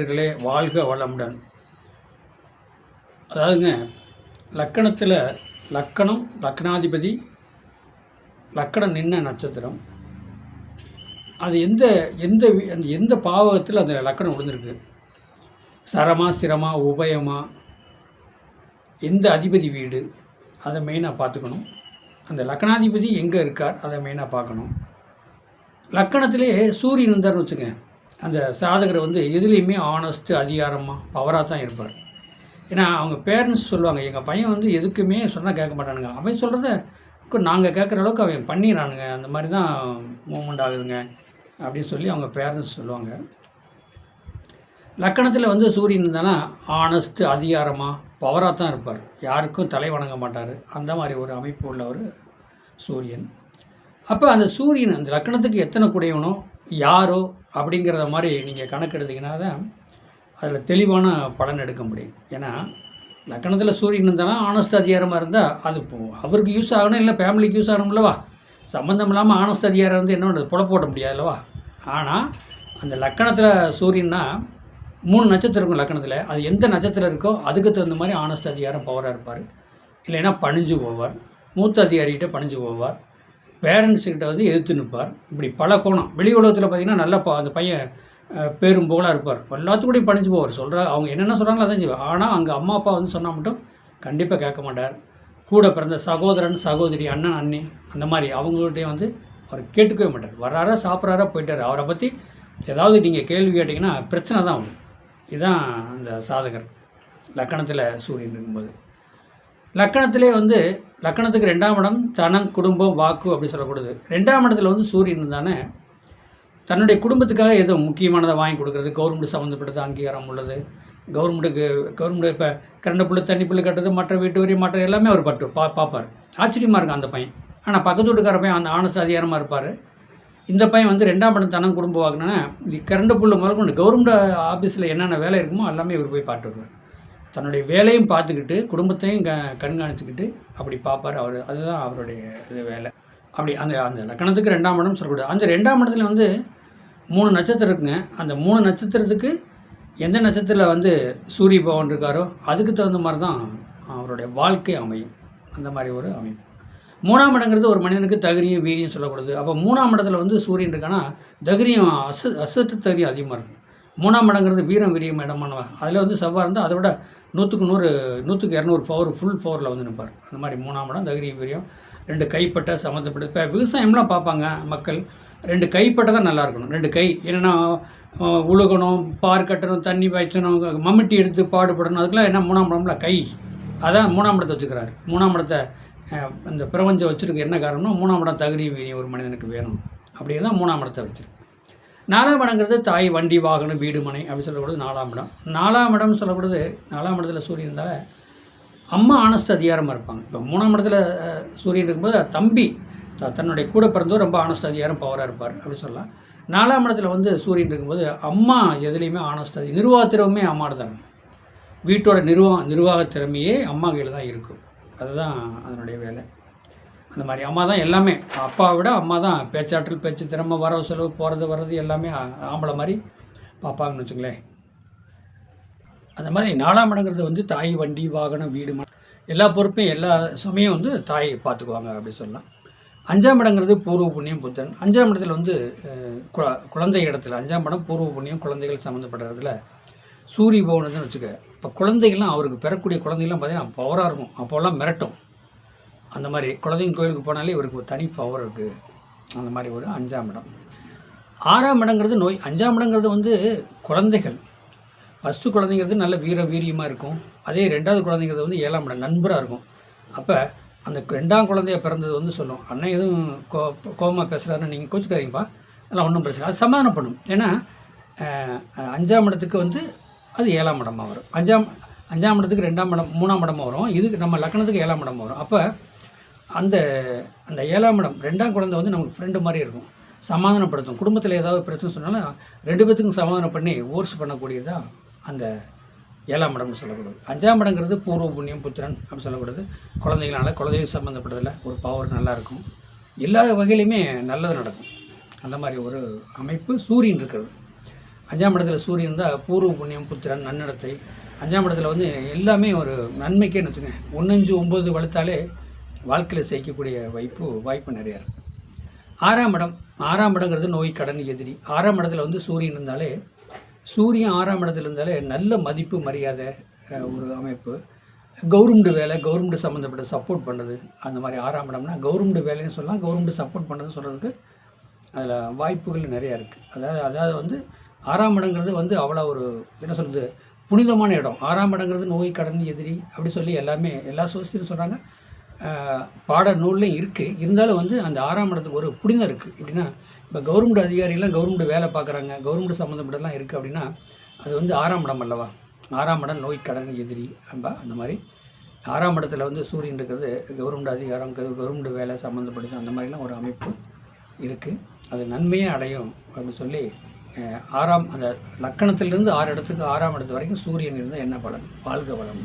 நேர்களே வாழ்க வளமுடன். அதாவதுங்க லக்கணத்தில் லக்கணம் லக்கணாதிபதி லக்கணம் நின்ன நட்சத்திரம். அது எந்த எந்த அந்த எந்த பாவகத்தில் அந்த லக்கணம் விழுந்திருக்கு? சரமா சிரமா உபயமா? எந்த அதிபதி வீடு? அதை மெயினாக பார்த்துக்கணும். அந்த லக்கணாதிபதி எங்கே இருக்கார்? அதை மெயினாக பார்க்கணும். லக்கணத்திலே சூரியன் இருந்தார்னு வச்சுங்க அந்த சாதகர் வந்து எதுலேயுமே ஆனஸ்ட்டு அதிகாரமாக பவராக தான் இருப்பார். ஏன்னா அவங்க பேரண்ட்ஸ் சொல்லுவாங்க எங்கள் பையன் வந்து எதுக்குமே சொன்னால் கேட்க மாட்டானுங்க. அவன் சொல்கிறத நாங்கள் கேட்குற அளவுக்கு அவன் பண்ணிடுறானுங்க. அந்த மாதிரி தான் மூமெண்ட் ஆகுதுங்க அப்படின்னு சொல்லி அவங்க பேரண்ட்ஸ் சொல்லுவாங்க. லக்கணத்தில் வந்து சூரியன் இருந்தானா ஆனஸ்ட்டு அதிகாரமாக பவராக தான் இருப்பார். யாருக்கும் தலை வணங்க மாட்டார். அந்த மாதிரி ஒரு அமைப்பு உள்ள ஒரு சூரியன். அப்போ அந்த சூரியன் அந்த லக்கணத்துக்கு எத்தனை குடையவனோ யாரோ அப்படிங்கிறத மாதிரி நீங்கள் கணக்கெடுத்தீங்கன்னா தான் அதில் தெளிவான பலன் எடுக்க முடியும். ஏன்னா லக்கணத்தில் சூரியன் இருந்தானா ஆனஸ்ட் அதிகாரமாக இருந்தால் அது அவருக்கு யூஸ் ஆகணும் இல்லை ஃபேமிலிக்கு யூஸ் ஆகணும்லவா சம்மந்தம் இல்லாமல் ஆனஸ்ட் அதிகாரம் வந்து என்ன பண்ணுறது புல போட முடியாதுல்லவா ஆனால் அந்த லக்கணத்தில் சூரியன்னா மூணு நட்சத்திரம் இருக்கும் லக்கணத்தில். அது எந்த நட்சத்திரம் இருக்கோ அதுக்கு தகுந்த மாதிரி ஆனஸ்ட் அதிகாரம் பவராக இருப்பார். இல்லைன்னா பணிஞ்சு போவார். மூத்த அதிகாரிகிட்ட பணிஞ்சு போவார். பேரண்ட்ஸுக்கிட்ட வந்து எதிர்த்து நிற்பார். இப்படி பல கோணம். வெளி உலகத்தில் பார்த்தீங்கன்னா நல்ல பா அந்த பையன் பேரும் புகழாக இருப்பார். எல்லாத்துக்கூடையும் பணிஞ்சு போவார். சொல்கிற அவங்க என்னென்ன சொல்கிறாங்களோ அதான் செய்வார். ஆனால் அங்கே அம்மா அப்பா வந்து சொன்னால் மட்டும் கண்டிப்பாக கேட்க மாட்டார். கூட பிறந்த சகோதரன் சகோதரி அண்ணன் அண்ணி அந்த மாதிரி அவங்கள்ட்டையும் வந்து அவர் கேட்டுக்கவே மாட்டார். வர்றாரா சாப்பிட்றாரா போயிட்டார். அவரை பற்றி ஏதாவது நீங்கள் கேள்வி கேட்டிங்கன்னா பிரச்சனை தான் ஆகும் இதுதான் அந்த சாதகர் லக்கணத்தில் சூரியன் இருக்கும்போது. லக்கணத்திலே வந்து லக்கணத்துக்கு ரெண்டாம் இடம் தனம் குடும்பம் வாக்கு அப்படி சொல்லக்கூடாது. ரெண்டாம் இடத்துல வந்து சூரியன் தானே தன்னுடைய குடும்பத்துக்காக ஏதோ முக்கியமானதை வாங்கி கொடுக்குறது கவர்மெண்ட் சம்மந்தப்பட்டது அங்கீகாரம் உள்ளது. கவர்மெண்ட்டுக்கு கவர்மெண்ட் இப்போ கரண்ட் புல்லு தண்ணி புல்லு கட்டுறது மற்ற வீட்டு வரி மற்ற எல்லாமே அவர் பட்டு பா பார்ப்பார் ஆச்சரியமாக இருக்கும் அந்த பையன். ஆனால் பக்கத்து வீட்டுக்கார பையன் அந்த ஆனஸ்ட் அதிகாரமாக இருப்பார். இந்த பையன் வந்து ரெண்டாம் படம் தனம் குடும்பம் வாங்கினா இந்த கரண்ட் புல்லு முதல் கொண்டு கவர்மெண்ட் ஆஃபீஸில் என்னென்ன வேலை இருக்குமோ எல்லாமே இவர் போய் பார்த்து வருவார் தன்னுடைய வேலையும் பார்த்துக்கிட்டு குடும்பத்தையும் க கண்காணிச்சுக்கிட்டு அப்படி பார்ப்பார் அவர். அதுதான் அவருடைய இது வேலை. அப்படி அந்த அந்த லக்கணத்துக்கு ரெண்டாம் இடம் சொல்லக்கூடாது. அந்த ரெண்டாம் இடத்துல வந்து மூணு நட்சத்திரம் இருக்குங்க. அந்த மூணு நட்சத்திரத்துக்கு எந்த நட்சத்திரத்தில் வந்து சூரிய பவன் இருக்காரோ அதுக்கு தகுந்த மாதிரி தான் அவருடைய வாழ்க்கை அமையும். அந்த மாதிரி ஒரு அமைப்பு. மூணாம் இடங்கிறது ஒரு மனிதனுக்கு தகுதியும் வீரியம் சொல்லக்கூடாது. அப்போ மூணாம் இடத்துல வந்து சூரியன் இருக்கான்னா தகுதியும் அசு அசத்து தகுதியும் அதிகமாக இருக்கும். மூணாம் இடங்கிறது வீரம் விரியும் இடமானவன் அதில் வந்து செவ்வாய் இருந்தால் அதை விட நூற்றுக்கு நூறு நூற்றுக்கு இரநூறு பவர் ஃபுல் பவரில் வந்து நிற்பார் அந்த மாதிரி மூணாம் இடம் தகிரியும் விரியம். ரெண்டு கைப்பட்ட சம்மந்தப்பட்ட இப்போ விவசாயம்லாம் பார்ப்பாங்க மக்கள். ரெண்டு கைப்பட்ட தான் நல்லா இருக்கணும். ரெண்டு கை. என்னென்னா உழுகணும் பார் கட்டணும் தண்ணி பாய்ச்சணும் மம்மிட்டி எடுத்து பாடுபடணும். அதுக்கெல்லாம் என்ன மூணாம் இடம்ல கை. அதான் மூணாம் இடத்தை வச்சுக்கிறாரு. மூணாம் இடத்தை இந்த அந்த பிரபஞ்சம் வச்சுருக்க என்ன காரணம்னா மூணாம் இடம் தகுதி வீரியம். ஒரு மனிதனுக்கு வேணும். அப்படின்னு தான் மூணாம் இடத்தை வச்சுருக்கு. நாலாம் இடங்கிறது தாய் வண்டி வாகனம் வீடு மனை அப்படின்னு சொல்லக்கூடாது நாலாம் இடம். நாலாம் இடம்னு சொல்லக்கூடாது நாலாம் இடத்துல சூரியன் இருந்தால் அம்மா ஆனஸ்ட் அதிகாரமாக இருப்பாங்க. இப்போ மூணாம் இடத்துல சூரியன் இருக்கும்போது தம்பி த- தன்னுடைய கூட பிறந்தவர் ரொம்ப ஆனஸ்ட் அதிகாரம் பவராக இருப்பார் அப்படின்னு சொல்லலாம். நாலாம் இடத்துல வந்து சூரியன் இருக்கும்போது அம்மா எதுலேயுமே ஆனஸ்ட் அதி நிர்வாகத்திறமே அம்மாட தான் வீட்டோட நிர்வாக நிர்வாக திறமையே அம்மா கையில் தான் இருக்கும். அதுதான் அதனுடைய வேலை. அந்த மாதிரி அம்மா தான் எல்லாமே. அப்பாவை விட அம்மா தான் பேச்சாற்றல் பேச்சு திறமை வரவு செலவு போகிறது வர்றது எல்லாமே ஆம்பளை மாதிரி பார்ப்பாங்கன்னு வச்சுங்களேன். அந்த மாதிரி நாலாம் இடங்கிறது வந்து தாய் வண்டி வாகனம் வீடு எல்லா பொறுப்பையும் எல்லா சமயம் வந்து தாய் பார்த்துக்குவாங்க அப்படி சொல்லலாம். அஞ்சாம் இடங்கிறது பூர்வ புண்ணியம் புத்தன். அஞ்சாம் இடத்துல வந்து அஹ், குழந்தை இடத்துல அஞ்சாம் இடம் பூர்வ புண்ணியம் குழந்தைகள் சம்மந்தப்பட்ட இடத்துல சூரிய பவனதுன்னு வச்சுக்க. இப்போ குழந்தைகள்லாம் அவருக்கு பெறக்கூடிய குழந்தைகள்லாம் பார்த்தீங்கன்னா பவராக இருக்கும். அப்போல்லாம் மிரட்டும். அந்த மாதிரி குலதெய்வம் கோயிலுக்கு போனாலே இவருக்கு ஒரு தனி பவர் இருக்குது அந்த மாதிரி ஒரு அஞ்சாம் இடம். ஆறாம் இடங்கிறது நோய். அஞ்சாம் இடங்கிறது வந்து குழந்தைகள். ஃபஸ்ட்டு குழந்தைங்கிறது நல்ல வீர வீரியமாக இருக்கும். அதே ரெண்டாவது குழந்தைங்கிறது வந்து ஏழாம் இடம் நண்பராக இருக்கும். அப்போ அந்த ரெண்டாம் குழந்தைய பிறந்தது வந்து சொல்லும் அண்ணன் எதுவும் கோ கோபமாக பேசுகிறாருன்னு நீங்கள் கோச்சுக்காதீங்கப்பா. அதெல்லாம் ஒன்றும் பிரச்சனை அது சமாதானம் பண்ணும். ஏன்னா அஞ்சாம் இடத்துக்கு வந்து அது ஏழாம் இடமாக வரும். அஞ்சாம் அஞ்சாம் இடத்துக்கு ரெண்டாம் இடம் மூணாம் இடமாக வரும். இதுக்கு நம்ம லக்கணத்துக்கு ஏழாம் இடமாக வரும். அப்போ அந்த அந்த ஏழாம் இடம் ரெண்டாம் குழந்தை வந்து நமக்கு ஃப்ரெண்டு மாதிரி இருக்கும். சமாதானப்படுத்தும். குடும்பத்தில் ஏதாவது பிரச்சனை சொன்னாலும் ரெண்டு பேத்துக்கும் சமாதானம் பண்ணி ஓர்ஸ் பண்ணக்கூடியதான் அந்த ஏழாம் இடம்னு சொல்லக்கூடாது அஞ்சாம் இடங்கிறது பூர்வ புண்ணியம் புத்திரன் அப்படின்னு சொல்லக்கூடாது குழந்தைகளால் குழந்தைகள் சம்மந்தப்பட்டதில் ஒரு பவர் நல்லாயிருக்கும். எல்லா வகையிலையுமே நல்லது நடக்கும். அந்த மாதிரி ஒரு அமைப்பு சூரியன் இருக்கிறது. அஞ்சாம் இடத்துல சூரியன் இருந்தால் பூர்வ புண்ணியம் புத்திரன் நன்னடத்தை. அஞ்சாம் இடத்துல வந்து எல்லாமே ஒரு நன்மைக்கேன்னு வச்சுங்க ஒன்றஞ்சு ஒம்பது வளர்த்தாலே வாழ்க்கையில் சேர்க்கக்கூடிய வாய்ப்பு வாய்ப்பு நிறையா இருக்குது ஆறாம் இடம் ஆறாம் இடங்கிறது நோய் கடன் எதிரி. ஆறாம் இடத்துல வந்து சூரியன் இருந்தாலே சூரியன் ஆறாம் இடத்துல இருந்தாலே நல்ல மதிப்பு மரியாதை ஒரு அமைப்பு. கவர்மெண்ட் வேலை கவர்மெண்ட் சம்மந்தப்பட்ட சப்போர்ட் பண்ணுறது அந்த மாதிரி ஆறாம் இடம்னா கவர்மெண்ட் வேலைன்னு சொல்லலாம். கவர்மெண்ட் சப்போர்ட் பண்ணுறது சொல்கிறதுக்கு அதில் வாய்ப்புகள் நிறையா இருக்குது அதாவது அதாவது வந்து ஆறாம் இடங்கிறது வந்து அவ்வளோ ஒரு என்ன சொல்கிறது புனிதமான இடம். ஆறாம் இடங்கிறது நோய் கடன் எதிரி அப்படி சொல்லி எல்லாமே எல்லா சோசியலும் சொல்கிறாங்க பாட நூல்லையும் இருக்குது இருந்தாலும் வந்து அந்த ஆறாம் இடத்துக்கு ஒரு புனிதம் இருக்குது எப்படின்னா இப்போ கவர்மெண்ட் அதிகாரிலாம் கவர்மெண்ட் வேலை பார்க்குறாங்க. கவர்மெண்ட் சம்மந்தப்பட்டலாம் இருக்குது அப்படின்னா அது வந்து ஆறாம் இடம் அல்லவா? ஆறாம் இடம் நோய் கடன் எதிரி அன்பா அந்த மாதிரி. ஆறாம் இடத்துல வந்து சூரியன் இருக்கிறது கவர்மெண்ட் அதிகாரம் கவர்மெண்ட் வேலை சம்மந்தப்பட்டது அந்த மாதிரிலாம் ஒரு அமைப்பு இருக்குது அது நன்மையே அடையும் அப்படின்னு சொல்லி ஆறாம் அந்த லக்கணத்திலிருந்து ஆறு இடத்துக்கு ஆறாம் இடத்து வரைக்கும் சூரியன் இருந்தால் என்ன பலன்? வாழ்க வளம்